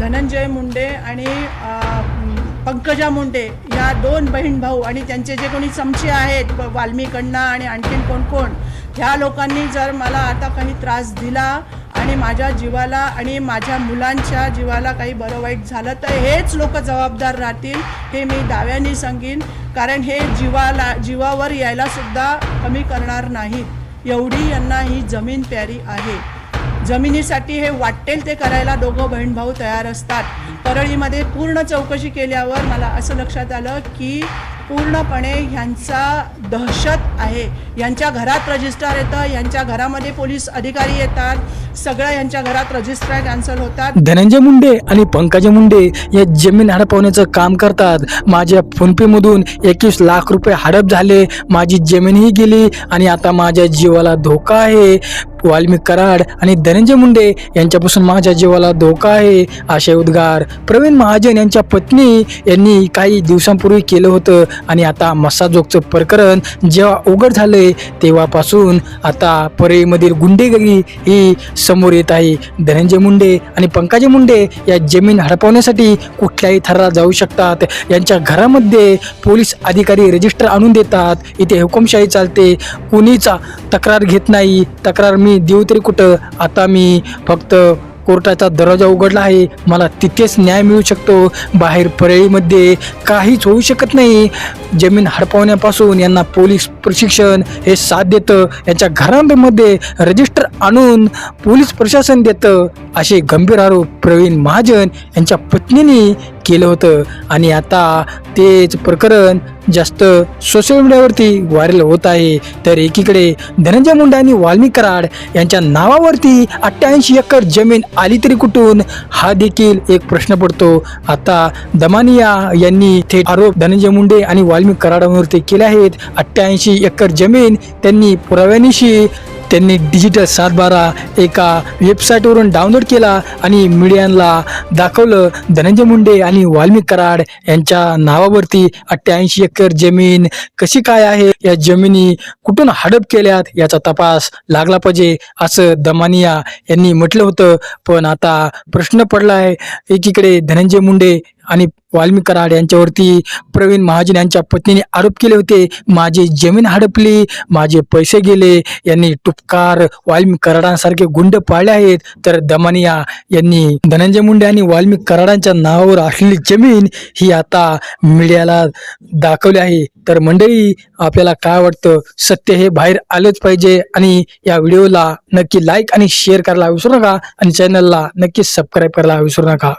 धनंजय मुंडे आणि पंकजा मुंडे या दोन बहीण भाऊ आणि त्यांचे जे कोणी चमचे आहेत वाल्मीकडनं आणि आणखीन कोण कोण ह्या लोकांनी जर मला आता काही त्रास दिला आणि माझ्या जीवाला आणि माझ्या मुलांच्या जीवाला काही बरं वाईट झालं तर हेच लोक जबाबदार राहतील हे मी दाव्याने सांगेन. कारण हे जीवाला जीवावर यायला सुद्धा कमी करणार नाहीत. एवढी यांना ही जमीन प्यारी आहे. जमिनीसाठी हे वाटेल ते करायला दोघं बहीण भाऊ तयार असतात. परळीमध्ये पूर्ण चौकशी केल्यावर मला असं लक्षात आलं की पूर्णपणे ह्यांचा दहशत आहे. यांच्या घरात रजिस्टर येतं यांच्या घरामध्ये पोलीस अधिकारी येतात सगळं यांच्या घरात रजिस्टर कॅन्सल होतात. धनंजय मुंडे आणि पंकजा मुंडे या जमीन हडपवण्याचं काम करतात. माझ्या फोनपेमधून एकवीस लाख रुपये हडप झाले. माझी जमीनही गेली आणि आता माझ्या जीवाला धोका आहे. वाल्मिक कराड आणि धनंजय मुंडे यांच्यापासून माझ्या जीवाला धोका आहे. असे उद्गार. प्रवीण महाजन यांच्या पत्नी यांनी काही दिवसांपूर्वी केलं होतं. आणि आता मसाजोगचं प्रकरण जेव्हा उघड झालंय तेव्हापासून आता परळीमधील गुंडेगिरी ही समोर येत आहे. धनंजय मुंडे आणि पंकजा मुंडे या जमीन हडपवण्यासाठी कुठल्याही थराला जाऊ शकतात. यांच्या घरामध्ये पोलीस अधिकारी रजिस्टर आणून देतात. इथे हुकुमशाही चालते. कुणीचा तक्रार घेत नाही. तक्रार मी देऊ तरी कुठं? आता मी फक्त कोर्टाचा दरवाजा उघडला आहे. मला तिथेच न्याय मिळू शकतो. बाहेर परळीमध्ये काहीच होऊ शकत नाही. जमीन हडपवण्यापासून यांना पोलीस प्रशिक्षण हे साथ देतं. यांच्या घरांमध्ये रजिस्टर आणून पोलीस प्रशासन देतं. असे गंभीर आरोप प्रवीण महाजन यांच्या पत्नीने केलं होतं. आणि आता तेच प्रकरण जास्त सोशल मीडियावरती व्हायरल होत आहे. तर एकीकडे धनंजय मुंडे आणि वाल्मिक कराड यांच्या नावावरती अठ्ठ्याऐंशी एकर जमीन आली तरी कुठून? हा देखील एक प्रश्न पडतो. आता दमानिया यांनी थेट आरोप धनंजय मुंडे आणि वाल्मिक कराडांवरती केले आहेत. अठ्ठ्याऐंशी एकर जमीन त्यांनी पुराव्यानिशी त्यांनी डिजिटल सातबारा एका वेबसाईटवरून डाउनलोड केला आणि मीडियाला दाखवलं. धनंजय मुंडे आणि वाल्मिक कराड यांच्या नावावरती अठ्ठ्याऐंशी एकर जमीन कशी काय आहे? या जमिनी कुठून हडप केल्यात? याचा तपास लागला पाहिजे असं दमानिया यांनी म्हटलं होतं. पण आता प्रश्न पडलाय एकीकडे धनंजय मुंडे आणि वाल्मी कराड यांच्यावरती प्रवीण महाजन यांच्या पत्नीने आरोप केले होते माझी जमीन हडपली माझे पैसे गेले यांनी टुपकार वाल्मी कराडांसारखे गुंड पाळले आहेत तर दमानिया यांनी धनंजय मुंडे आणि वाल्मी कराडांच्या नावावर असलेली जमीन ही आता मीडियाला दाखवली आहे. तर मंडळी आपल्याला काय वाटतं? सत्य हे बाहेर आलंच पाहिजे आणि या व्हिडिओला नक्की लाईक आणि शेअर करायला विसरू नका आणि चॅनलला नक्की सबस्क्राईब करायला विसरू नका.